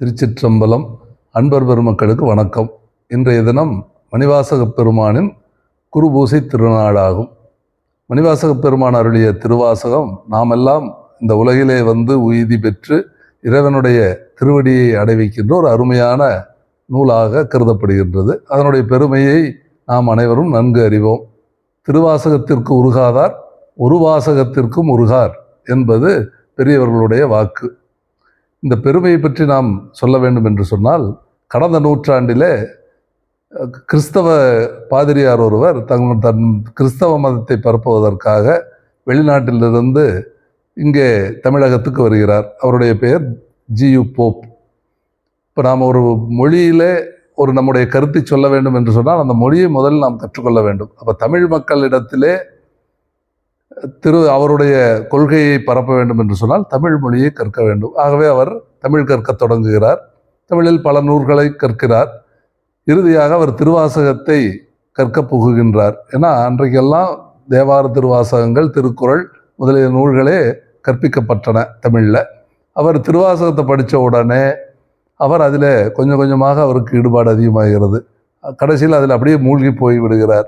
திருச்சிற்றம்பலம் அன்பர் பெருமக்களுக்கு வணக்கம். இன்றைய தினம் மணிவாசக பெருமானின் குருபூசை திருநாளாகும். மணிவாசக பெருமான் அருளிய திருவாசகம் நாமெல்லாம் இந்த உலகிலே வந்து உய்தி பெற்று இறைவனுடைய திருவடியை அடைவிக்கின்ற ஒரு அருமையான நூலாக கருதப்படுகின்றது. அதனுடைய பெருமையை நாம் அனைவரும் நன்கு அறிவோம். திருவாசகத்திற்கு உருகாதார் ஒரு வாசகத்திற்கும் உருகார் என்பது பெரியவர்களுடைய வாக்கு. இந்த பெருமையை பற்றி நாம் சொல்ல வேண்டும் என்று சொன்னால் கடந்த நூற்றாண்டிலே கிறிஸ்தவ பாதிரியார் ஒருவர் தங் தன் கிறிஸ்தவ மதத்தை பரப்புவதற்காக வெளிநாட்டிலிருந்து இங்கே தமிழகத்துக்கு வருகிறார். அவருடைய பெயர் ஜியு போப். இப்போ நாம் ஒரு மொழியிலே ஒரு நம்முடைய கருத்தை சொல்ல வேண்டும் என்று சொன்னால் அந்த மொழியை முதலில் நாம் கற்றுக்கொள்ள வேண்டும். அப்போ தமிழ் மக்களிடத்திலே திரு அவருடைய கொள்கையை பரப்ப வேண்டும் என்று சொன்னால் தமிழ் மொழியை கற்க வேண்டும். ஆகவே அவர் தமிழ் கற்கத் தொடங்குகிறார். தமிழில் பல நூல்களை கற்கிறார். இறுதியாக அவர் திருவாசகத்தை கற்க புகுகின்றார். ஏன்னா அன்றைக்கெல்லாம் தேவார திருவாசகங்கள் திருக்குறள் முதலிய நூல்களே கற்பிக்கப்பட்டன தமிழில். அவர் திருவாசகத்தை படித்த உடனே அவர் அதில் கொஞ்சம் கொஞ்சமாக அவருக்கு ஈடுபாடு அதிகமாகிறது. கடைசியில் அதில் அப்படியே மூழ்கி போய் விடுகிறார்.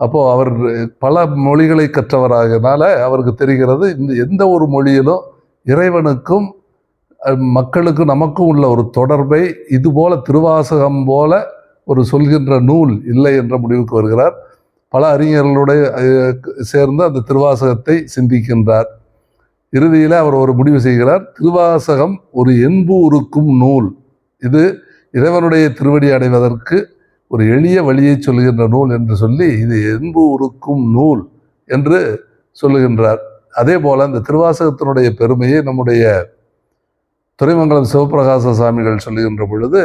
அப்போது அவர் பல மொழிகளை கற்றவராகனால அவருக்கு தெரிகிறது இந்த எந்த ஒரு மொழியிலும் இறைவனுக்கும் மக்களுக்கும் நமக்கும் உள்ள ஒரு தொடர்பை இது போல திருவாசகம் போல ஒரு சொல்கின்ற நூல் இல்லை என்ற முடிவுக்கு வருகிறார். பல அறிஞர்களுடைய சேர்ந்து அந்த திருவாசகத்தை சிந்திக்கின்றார். இறுதியில் அவர் ஒரு முடிவு செய்கிறார் திருவாசகம் ஒரு என்பு உருக்கும் நூல். இது இறைவனுடைய திருவடி அடைவதற்கு ஒரு எளிய வழியை சொல்லுகின்ற நூல் என்று சொல்லி இது என்பு உருக்கும் நூல் என்று சொல்லுகின்றார். அதே போல் இந்த திருவாசகத்தினுடைய பெருமையை நம்முடைய துறைமங்கலம் சிவபிரகாச சாமிகள் சொல்லுகின்ற பொழுது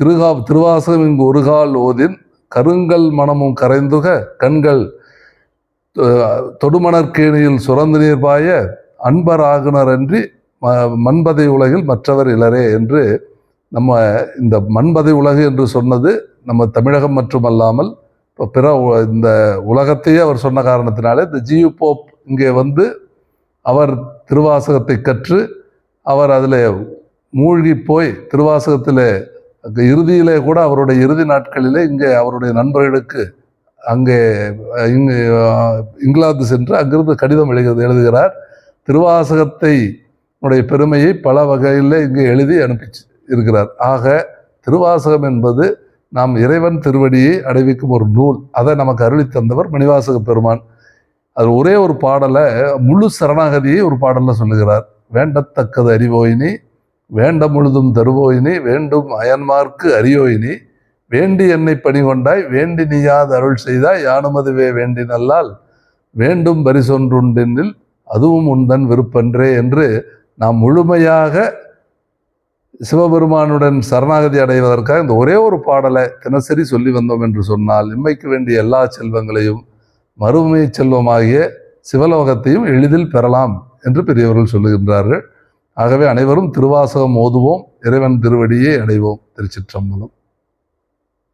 திருகா திருவாசகம் இங்கு ஒரு கால் ஓதின் கருங்கல் மனமும் கரைந்துக கண்கள் அஹ், தொடுமணற்கேணியில் சுரந்து நீர் பாய அன்பர் அன்றி ம- மண்பதை உலகில் மற்றவர் இலரே என்று நம்ம இந்த மண்பதை உலகு என்று சொன்னது நம்ம தமிழகம் மட்டுமல்லாமல் இப்போ பிற உ- இந்த உலகத்தையே அவர் சொன்ன காரணத்தினாலே இந்த ஜியு போப் இங்கே வந்து அவர் திருவாசகத்தை கற்று அவர் அதில் மூழ்கி போய் திருவாசகத்தில் இறுதியிலே கூட அவருடைய இறுதி நாட்களிலே இங்கே அவருடைய நண்பர்களுக்கு அங்கே இங்கே இங்கு இங்கிலாந்து சென்று அங்கிருந்து கடிதம் எழுகிறது எழுதுகிறார். திருவாசகத்தை உடைய பெருமையை பல வகையில் இங்கே எழுதி அனுப்பிச்சு இருக்கிறார். ஆக திருவாசகம் என்பது நாம் இறைவன் திருவடியை அடைவிக்கும் ஒரு நூல். அதை நமக்கு அருளி தந்தவர் மணிவாசக பெருமான். அது ஒரே ஒரு பாடலை முழு சரணாகதியை ஒரு பாடலில் சொல்லுகிறார். வேண்டத்தக்கது அறிவோயினி வேண்ட முழுதும் தருவோயினி வேண்டும் அயன்மார்க்கு அறியோயினி வேண்டி என்னை பணி கொண்டாய் வேண்டி நீயாது அருள் செய்தாய் யானுமதுவே வேண்டி நல்லால் வேண்டும் பரிசொன்றுண்டெனில் அதுவும் உந்தன் விருப்பன்றே என்று நாம் முழுமையாக சிவபெருமானுடன் சரணாகதி அடைவதற்காக இந்த ஒரே ஒரு பாடலை தினசரி சொல்லி வந்தோம் என்று சொன்னால் இம்மைக்கு வேண்டிய எல்லா செல்வங்களையும் மறுமை செல்வமாகிய சிவலோகத்தையும் எளிதில் பெறலாம் என்று பெரியவர்கள் சொல்லுகின்றார்கள். ஆகவே அனைவரும் திருவாசகம் ஓதுவோம் இறைவன் திருவடியை அடைவோம். திருச்சிற்றம்பலம்.